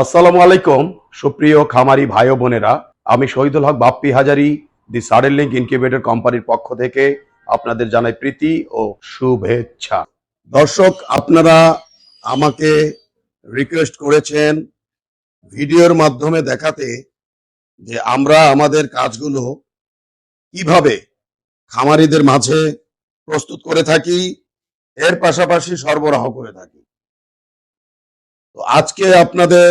আসসালামু আলাইকুম, সুপ্রিয় খামারি ভাই বোনেরা। আমি Shahidul Haque Bappi Hazari, the Sudden Link incubator কোম্পানির পক্ষ থেকে আপনাদের জানাই প্রীতি ও শুভেচ্ছা। দর্শক, আপনারা আমাকে রিকোয়েস্ট করেছেন ভিডিওর মাধ্যমে দেখাতে যে আমরা আমাদের কাজগুলো কীভাবে খামারিদের মাঝে প্রস্তুত করে থাকি, এর পাশাপাশি সরবরাহ করে থাকি। তো আজকে আপনাদের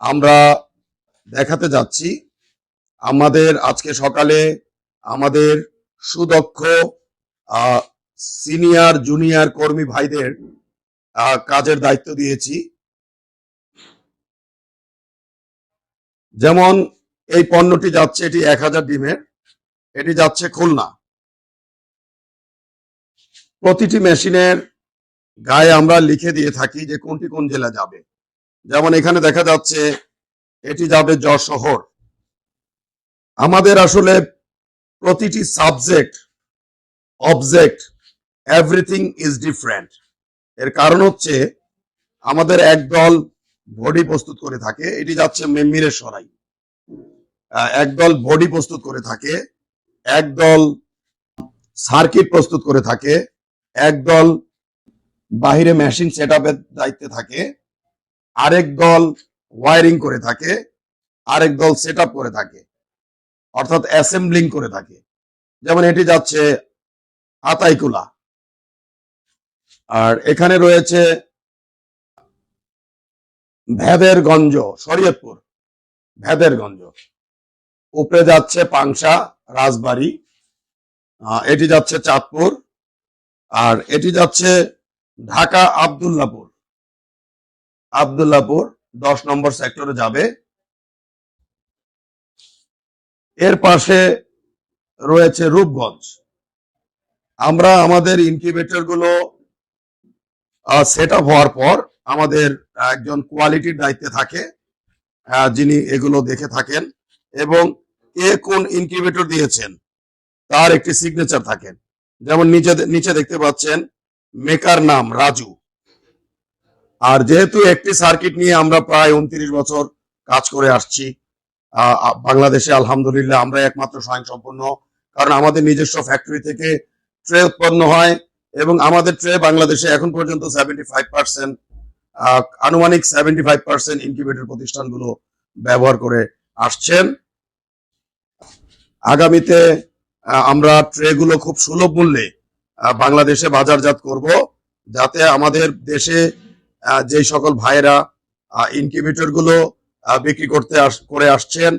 আমরা দেখাতে যাচ্ছি আমাদের আজকে সকালে আমাদের সুদক্ষ সিনিয়র, জুনিয়র কর্মী ভাইদের কাজের দায়িত্ব দিয়েছি। যেমন এই পণ্যটি যাচ্ছে, এটি এক হাজার ডিমের। এটি যাচ্ছে খুলনা। প্রতিটি মেশিনের গায়ে আমরা লিখে দিয়ে থাকি যে কোনটি কোন জেলা যাবে। যেমন এখানে দেখা যাচ্ছে, এটি যাবে যশোহর আমাদের আসলে প্রতিটি subject object everything is different এর কারণ হচ্ছে, আমাদের একদল বডি প্রস্তুত করে থাকে, এটি যাচ্ছে মেম্মিরের সরাই। একদল বডি প্রস্তুত করে থাকে একদল সার্কিট প্রস্তুত করে থাকে একদল বাহিরে মেশিন সেট দায়িত্বে থাকে আরেক দল ওয়ারিং করে থাকে, আরেক দল সেট করে থাকে, অর্থাৎ অ্যাসেম্বলিং করে থাকে। যেমন এটি যাচ্ছে আতাইকুলা আর এখানে রয়েছে ভেদেরগঞ্জ, শরীয়তপুর, ভেদেরগঞ্জ। উপরে যাচ্ছে পাংশা, রাজবাড়ি। এটি যাচ্ছে চাঁদপুর। আর এটি যাচ্ছে ঢাকা আবদুল্লাপুর আবদুল্লাপুর দশ নম্বর সেক্টরে যাবে। এর পাশে রয়েছে রূপগঞ্জ। আমরা আমাদের ইনকিউবেটরগুলো সেট আপ হওয়ার পর আমাদের একজন কোয়ালিটির দায়িত্বে থাকে যিনি এগুলো দেখে থাকেন এবং কে কোন ইনকিউবেটর দিয়েছেন তার একটি সিগনেচার থাকেন যেমন নিচে নিচে দেখতে পাচ্ছেন, মেকার নাম রাজু। আর যেহেতু একটি সার্কিট নিয়ে আমরা প্রায় উনত্রিশ বছর কাজ করে আসছি বাংলাদেশে আলহামদুলিল্লাহ আমরা একমাত্র স্বয়ংসম্পূর্ণ, কারণ আমাদের নিজস্ব ফ্যাক্টরি থেকে ট্রে উৎপন্ন হয় এবং আমাদের ট্রে বাংলাদেশে এখন পর্যন্ত সেভেন্টি ফাইভ পার্সেন্ট আনুমানিক সেভেন্টি ফাইভ পার্সেন্ট ইনকিউবেটর প্রতিষ্ঠানগুলো ব্যবহার করে আসছেন। আগামীতে আমরা ট্রে গুলো খুব সুলভ মূল্যে বাংলাদেশে বাজারজাত করব, যাতে আমাদের দেশে যে সকল ভাইয়েরা ইনকিউবেটরগুলো বিক্রি করতে করে আসছেন,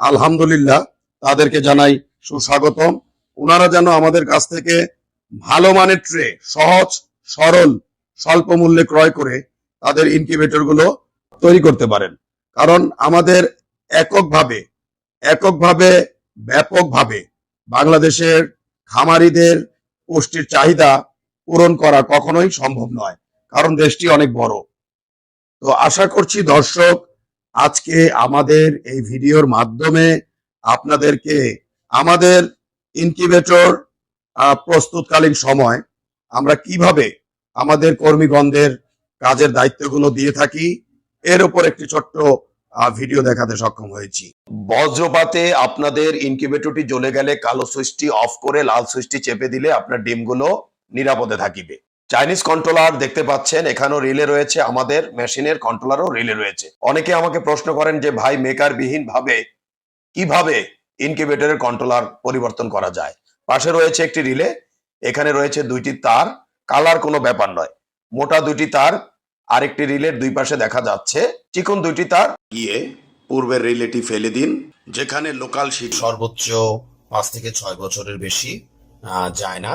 আলহামদুলিল্লাহ, তাদেরকে জানাই সুস্বাগতম। ওনারা যেন আমাদের কাছ থেকে ভালো মানের ট্রে, সহজ, সরল, স্বল্প মূল্যে ক্রয় করে তাদের ইনকিউবেটরগুলো তৈরি করতে পারেন। কারণ আমাদের এককভাবে এককভাবে, ব্যাপকভাবে বাংলাদেশের খামারিদের পুষ্টির চাহিদা পূরণ করা কখনোই সম্ভব নয়। কারণ দেশটি অনেক বড়। তো আশা করছি দর্শক, আজকে আমাদের এই ভিডিওর মাধ্যমে আপনাদেরকে আমাদের ইনকিউবেটর প্রস্তুতকালীন সময় আমরা কীভাবে আমাদের কর্মীগণদের কাজের দায়িত্বগুলো দিয়ে থাকি, এর উপর একটি ছোট্ট ভিডিও দেখাতে সক্ষম হয়েছি। বজ্রপাতে আপনাদের ইনকিউবেটরটি জ্বলে গেলে কালো সুইচটি অফ করে লাল সুইচটি চেপে দিলে আপনার ডিমগুলো নিরাপদে থাকিবে। চাইনিজ কন্ট্রোলার দেখতে পাচ্ছেন, এখানেও রিলে রয়েছে আমাদের মেশিনের কন্ট্রোলারও রিলে রয়েছে। অনেকে আমাকে প্রশ্ন করেন যে, ভাই মেকার বিহীন ভাবে কীভাবে ইনকিউবেটরের কন্ট্রোলার পরিবর্তন করা যায়? পাশে রয়েছে একটি রিলে এখানে রয়েছে দুইটি তার কালার কোনো ব্যাপার নয়। মোটা দুইটি তার, আরেকটি রিলের দুই পাশে দেখা যাচ্ছে, চিকন দুইটি তার। গিয়ে পূর্বের রিলেটি ফেলে দিন, যেখানে লোকাল শীত সর্বোচ্চ পাঁচ থেকে ছয় বছরের বেশি যায় না।